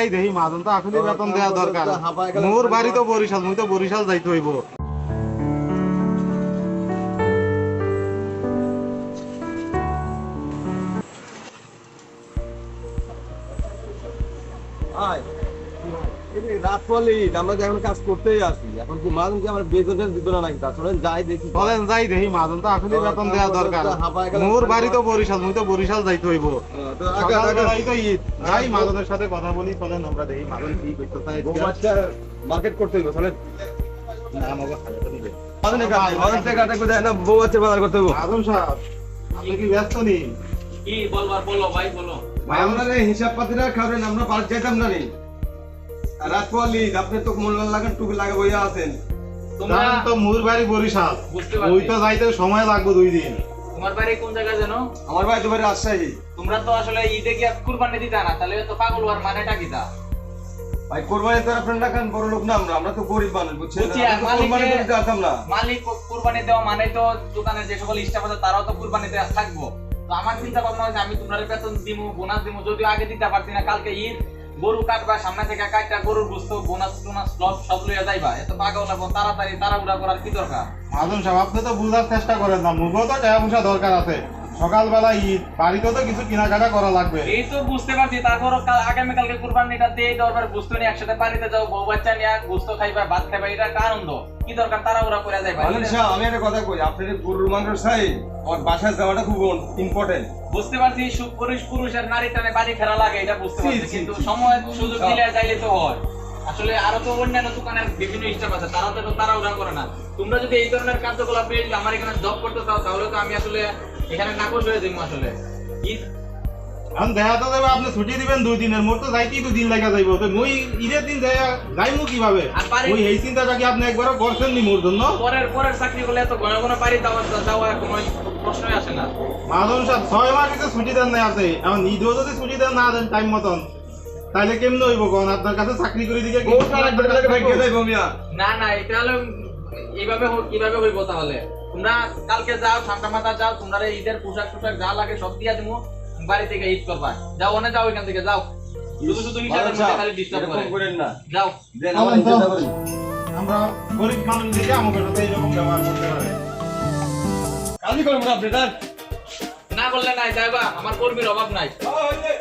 যাই দেখি মাজন তো এখনই বেতন দেওয়া দরকার। মোর বাড়ি তো বরিশাল মুই তো বরিশাল যাইতে হইব। যে রাত আমরা যে এখন কাজ করতেই আসি। এখন কি মানুষ কি আমার বেতনের দিত না নাকি? তা যাই দেখি। চলেন যাই দেখি মাজন তো আসলে বেতন দেওয়া দরকার। মোর বাড়ি তো বরিশাল মুই তো বরিশাল যাইতে হইব। আহ, তো আগে- আগে- সকালবেলাই তো ঈদ। যাই মাজনের সাথে কথা বলি চলেন আমরা দেখি মাজন কি করতে চাই বাচ্চা মার্কেট করতে হইব চলেন। না আমাকে খালি তো নিবে। মাদনে কাটে মাদনে কাটে না বউ বাচ্চা বাজার করতে হইব। মাজন সাহেব আপনি কি ব্যস্ত নি? কি বলবার বলো ভাই বলো। ভাই আমরা হিসাব পাতিরা খাবেন আমরা পার যেতাম না নি আর রাত পড়লে ঈদ, আপনি তো মূল্য লাগান টুকু লাগা বইয়া আছেন। তোমরা তো মোর বাড়ি বরিশাল। বুঝতে পারছি। ওই তো যাইতে সময় লাগবে দুই দিন। তোমার বাড়ি কোন জায়গায় জানো? আমার ভাই তোমার রাজশাহী। তোমরা তো আসলে ঈদে গিয়ে কুরবানি দিতা না তাহলে তো পাগল হওয়ার মানেটা কি তা? ভাই কোরবানি তো আপনার রাখান বড় লোক না আমরা আমরা তো গরিব মানুষ বুঝছেন? তো কোরবানি করতে আসতাম না। মালিক কো- কুরবানি দেওয়া মানে তো দোকানে যে সকল স্টাফ আছে তারাও তো কুরবানিতে থাকব। তো আমার চিন্তা ভাবনা হচ্ছে আমি তোমার বেতন দিমু বোনাস দিমু যদিও আগে দিতে পারছি না কালকে ঈদ গরু কাটবা, সামনে থেকে কাটটা গরুর বস্তু বোনাস টোনাস সব সব লইয়া যাইবা। এত পাগল লাগবো তাড়াতাড়ি, তাড়াহুড়া করার কি দরকার? মাদুন সাহেব, আপনি তো বুঝার চেষ্টা করেন না মুগো তো টাকা পয়সা দরকার আছে। সকালবেলা ঈদ বাড়িতেও তো কিছু কেনাকাটা করা লাগবে। এই তো বুঝতে পারছি তারপর আগামী কালকে কুরবানিটা দিয়ে দরবার গোস্ত নিয়ে একসাথে বাড়িতে যাও বউ বাচ্চা নিয়ে গোস্ত খাইবা ভাত খাইবা এটা একটা আনন্দ। কি দরকার তাড়াহুড়া করে যাইবা মালিক সাহেব আমি একটা কথা কই আপনার এই গরুর মাংস চাই আমার বাসায় যাওয়াটা খুব ইম্পর্টেন্ট বুঝতে পারছি পুরুষ পুরুষ আর নারী টানে বাড়ি ফেরা লাগে এটা বুঝতে পারছি কিন্তু সময় সুযোগ দিলে যাইলে তো হয়। আসলে আরও তো অন্যান্য দোকানের বিভিন্ন স্টাফ আছে তারা তো তারা ওরা করে না। তোমরা যদি এই ধরনের কার্যকলাপ পেয়ে যদি আমার এখানে জব করতে চাও তাহলে তো আমি আসলে এখানে নাকশ হয়ে যাব আসলে দেখা তো যাবে আপনি ছুটি দিবেন দুই দিনের মোট তো যাইতেই দুই দিন লাগা যাইব। তো মুই ঈদের দিন যাই যাইমু কীভাবে? ওই এই চিন্তাটা কি আপনি একবারও করছেন নি মোর জন্য? পরের পরের চাকরি করলে এত ঘন ঘন বাড়ি যাওয়া যাওয়া কোনো প্রশ্নই আসে না। সাহেব ছয় মাস ছুটি দেন নাই আছে এখন ঈদেও যদি ছুটি দেন না দেন টাইম মতন তাইলে কেমনে হইব কোন? আপনার কাছে চাকরি করে দিকে না না এটা হলো এইভাবে কীভাবে হইব তাহলে। তোমরা কালকে যাও ঠান্ডা মাথা যাও তোমরা এই ঈদের পোশাক টোশাক যা লাগে সব দিয়া দিমু। বাড়ি থেকে ঈদ করবা। যাও অনেক যাও এখান থেকে যাও। শুধু শুধু হিসাবের মধ্যে খালি ডিস্টার্ব করেন না। যাও। আমার গরিব মানুষ দিকে আমাদের সাথে এইরকম ব্যবহার করতে পারে। কাজই করুন না না বললে নাই যাইবা। আমার কর্মীর অভাব নাই। ওই যে